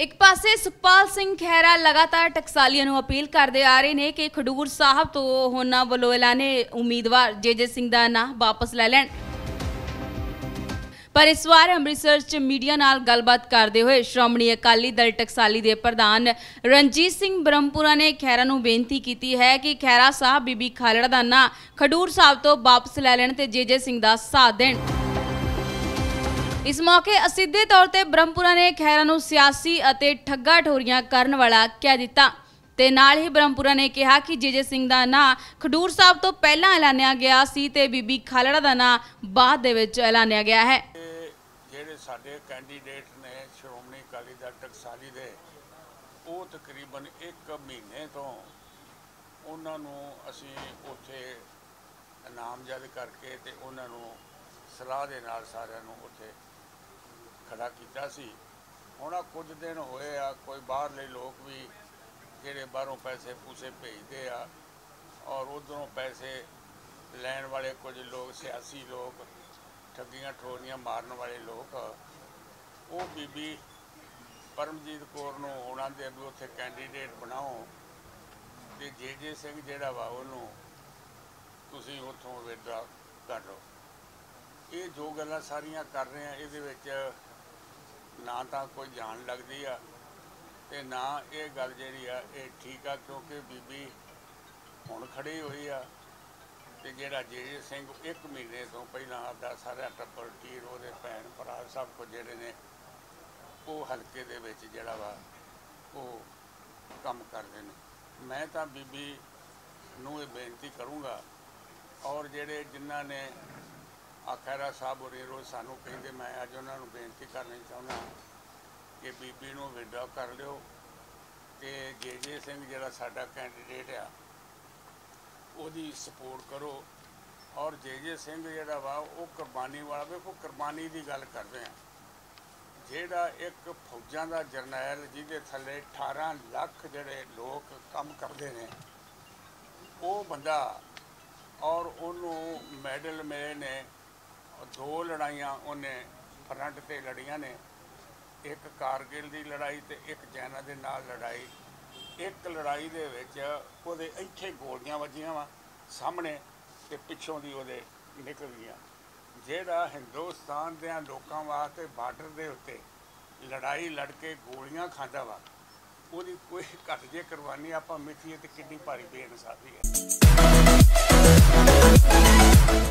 ਇੱਕ ਪਾਸੇ ਸੁਖਪਾਲ ਸਿੰਘ ਖਹਿਰਾ ਲਗਾਤਾਰ ਟਕਸਾਲੀਆਂ ਨੂੰ ਅਪੀਲ ਕਰਦੇ ਆ ਰਹੇ ਨੇ ਕਿ ਖਡੂਰ ਸਾਹਿਬ ਤੋਂ ਉਹਨਾਂ ਵੱਲੋਂ ਐਲਾਨੇ ਉਮੀਦਵਾਰ ਜੇਜੇ ਸਿੰਘ ਦਾ ਨਾਂ ਵਾਪਸ ਲੈ ਲੈਣ। ਪਰ ਇਸ ਵਾਰ ਅੰਮ੍ਰਿਤਸਰ 'ਚ ਮੀਡੀਆ ਨਾਲ ਗੱਲਬਾਤ ਕਰਦੇ ਹੋਏ ਸ਼੍ਰੋਮਣੀ ਅਕਾਲੀ ਦਲ ਟਕਸਾਲੀ ਦੇ ਪ੍ਰਧਾਨ ਰਣਜੀਤ ਸਿੰਘ ਬ੍ਰਹਮਪੁਰਾ ਨੇ ਖੈਰਾ ਨੂੰ ਬੇਨਤੀ ਕੀਤੀ ਹੈ ਕਿ ਖੈਰਾ ਸਾਹਿਬ ਬੀਬੀ ਖਾਲੜਾ ਦਾ ਨਾਂ ਖਡੂਰ ਸਾਹਿਬ ਤੋਂ ਵਾਪਸ ਲੈ ਲੈਣ ਤੇ ਜੇਜੇ ਸਿੰਘ ਦਾ ਸਾਥ ਦੇਣ। ਇਸ ਮੌਕੇ ਅਸਿੱਧੇ ਤੌਰ ਤੇ ਬ੍ਰਹਮਪੁਰਾ ਨੇ ਖੈਰਾ ਨੂੰ ਸਿਆਸੀ ਅਤੇ ਠੱਗਾ ਠੋਰੀਆਂ ਕਰਨ ਵਾਲਾ ਕਹਿ ਦਿੱਤਾ। ਤੇ ਨਾਲ ਹੀ ਬ੍ਰਹਮਪੁਰਾ ਨੇ ਕਿਹਾ ਕਿ ਜੇਜੇ ਸਿੰਘ ਦਾ ਨਾਂ ਖਡੂਰ ਸਾਹਿਬ ਤੋਂ ਪਹਿਲਾਂ ਐਲਾਨਿਆ ਗਿਆ ਸੀ ਤੇ ਬੀਬੀ ਖਾਲੜਾ ਦਾ ਨਾਂ ਬਾਅਦ ਦੇ ਵਿੱਚ ਐਲਾਨਿਆ ਗਿਆ ਹੈ। ਤੇ ਜਿਹੜੇ ਸਾਡੇ ਕੈਂਡੀਡੇਟ ਨੇ ਸ਼੍ਰੋਮਣੀ ਅਕਾਲੀ ਦਲ ਟਕਸਾਲੀ ਦੇ, ਉਹ ਤਕਰੀਬਨ 1 ਮਹੀਨੇ ਤੋਂ ਉਹਨਾਂ ਨੂੰ ਅਸੀਂ ਉੱਥੇ ਨਾਮਜ਼ਦ ਕਰਕੇ ਤੇ ਉਹਨਾਂ ਨੂੰ ਸਲਾਹ ਦੇ ਨਾਲ ਸਾਰਿਆਂ ਨੂੰ ਉੱਥੇ ਖੜਾ ਕੀਤਾ ਸੀ। ਹੁਣ ਆਹ ਕੁਝ ਦਿਨ ਹੋਏ ਆ, ਕੋਈ ਬਾਹਰਲੇ ਲੋਕ ਵੀ ਜਿਹੜੇ ਬਾਹਰੋਂ ਪੈਸੇ ਪੂਸੇ ਭੇਜਦੇ ਆ ਔਰ ਉਧਰੋਂ ਪੈਸੇ ਲੈਣ ਵਾਲੇ ਕੁਝ ਲੋਕ, ਸਿਆਸੀ ਲੋਕ, ਠੱਗੀਆਂ ਠੋਰੀਆਂ ਮਾਰਨ ਵਾਲੇ ਲੋਕ, ਉਹ ਬੀਬੀ ਪਰਮਜੀਤ ਕੌਰ ਨੂੰ ਉਹਨਾਂ ਦੇ ਵੀ ਉੱਥੇ ਕੈਂਡੀਡੇਟ ਬਣਾਓ ਤੇ ਜੇ ਜੇ ਸਿੰਘ ਜਿਹੜਾ ਵਾ ਉਹਨੂੰ ਤੁਸੀਂ ਉੱਥੋਂ ਵਿਦਰਾ ਕਰ ਲਓ। ਇਹ ਜੋ ਗੱਲਾਂ ਸਾਰੀਆਂ ਕਰ ਰਹੇ ਆ, ਇਹਦੇ ਵਿੱਚ ਨਾ ਤਾਂ ਕੋਈ ਜਾਣ ਲੱਗਦੀ ਆ ਤੇ ਨਾ ਇਹ ਗੱਲ ਜਿਹੜੀ ਆ, ਇਹ ਠੀਕ ਆ ਕਿਉਂਕਿ ਬੀਬੀ ਹੁਣ ਖੜੀ ਹੋਈ ਆ ਤੇ ਜਿਹੜਾ ਜੇ ਸਿੰਘ ਇੱਕ ਮਹੀਨੇ ਤੋਂ ਪਹਿਲਾਂ ਆਪਦਾ ਸਾਰਾ ਟੱਬਰ ਟੀਰ ਉਹਦੇ ਭੈਣ ਭਰਾ ਸਭ ਕੁਝ ਜਿਹੜੇ ਨੇ, ਉਹ ਹਲਕੇ ਦੇ ਵਿੱਚ ਜਿਹੜਾ ਵਾ, ਉਹ ਕੰਮ ਕਰਦੇ ਨੇ। ਮੈਂ ਤਾਂ ਬੀਬੀ ਨੂੰ ਇਹ ਬੇਨਤੀ ਕਰੂੰਗਾ ਔਰ ਜਿਹੜੇ ਜਿਨ੍ਹਾਂ ਨੇ ਆਖਰਾ ਸਾਹਿਬ ਹੋਰੇ ਰੋਜ਼ ਸਾਨੂੰ ਕਹਿੰਦੇ, ਮੈਂ ਅੱਜ ਉਹਨਾਂ ਨੂੰ ਬੇਨਤੀ ਕਰਨੀ ਚਾਹੁੰਦਾ ਕਿ ਬੀਬੀ ਨੂੰ ਵਿਡਰਾ ਕਰ ਲਿਓ ਤੇ ਜੇ ਜੇ ਸਿੰਘ ਜਿਹੜਾ ਸਾਡਾ ਕੈਂਡੀਡੇਟ ਆ, ਉਹਦੀ ਸਪੋਰਟ ਕਰੋ ਔਰ ਜੇ ਜੇ ਸਿੰਘ ਜਿਹੜਾ ਵਾ, ਉਹ ਕੁਰਬਾਨੀ ਵਾਲਾ, ਵੇਖੋ ਕੁਰਬਾਨੀ ਦੀ ਗੱਲ ਕਰਦੇ ਆ ਜਿਹੜਾ ਇੱਕ ਫੌਜਾਂ ਦਾ ਜਰਨੈਲ ਜਿਹਦੇ ਥੱਲੇ 18 ਲੱਖ ਜਿਹੜੇ ਲੋਕ ਕੰਮ ਕਰਦੇ ਨੇ, ਉਹ ਬੰਦਾ ਔਰ ਉਹਨੂੰ ਮੈਡਲ ਮਿਲੇ ਨੇ ਦੋ ਲੜਾਈਆਂ ਉਹਨੇ ਫਰੰਟ ਤੇ ਲੜੀਆਂ ਨੇ। ਇੱਕ ਕਾਰਗਿਲ ਦੀ ਲੜਾਈ ਤੇ ਇੱਕ ਚਾਈਨਾ ਦੇ ਨਾਲ ਲੜਾਈ। ਇੱਕ ਲੜਾਈ ਦੇ ਵਿੱਚ ਉਹਦੇ ਇੱਥੇ ਗੋਲੀਆਂ ਵੱਜੀਆਂ ਵਾ ਸਾਹਮਣੇ ਤੇ ਪਿੱਛੋਂ ਦੀ ਉਹਦੇ ਨਿਕਲ ਗਈਆਂ ਜਿਹੜਾ ਹਿੰਦੁਸਤਾਨ ਦੇ ਲੋਕਾਂ ਵਾਸਤੇ ਬਾਰਡਰ ਦੇ ਉੱਤੇ ਲੜਾਈ ਲੜ ਕੇ ਗੋਲੀਆਂ ਖਾਂਦਾ ਵਾ, ਉਹਦੀ ਕੋਈ ਘੱਟ ਜੇ ਕੁਰਬਾਨੀ ਆਪਾਂ ਮਿੱਥੀਏ ਤੇ ਕਿੰਨੀ ਭਾਰੀ ਬੇਇਨਸਾਫੀ ਹੈ।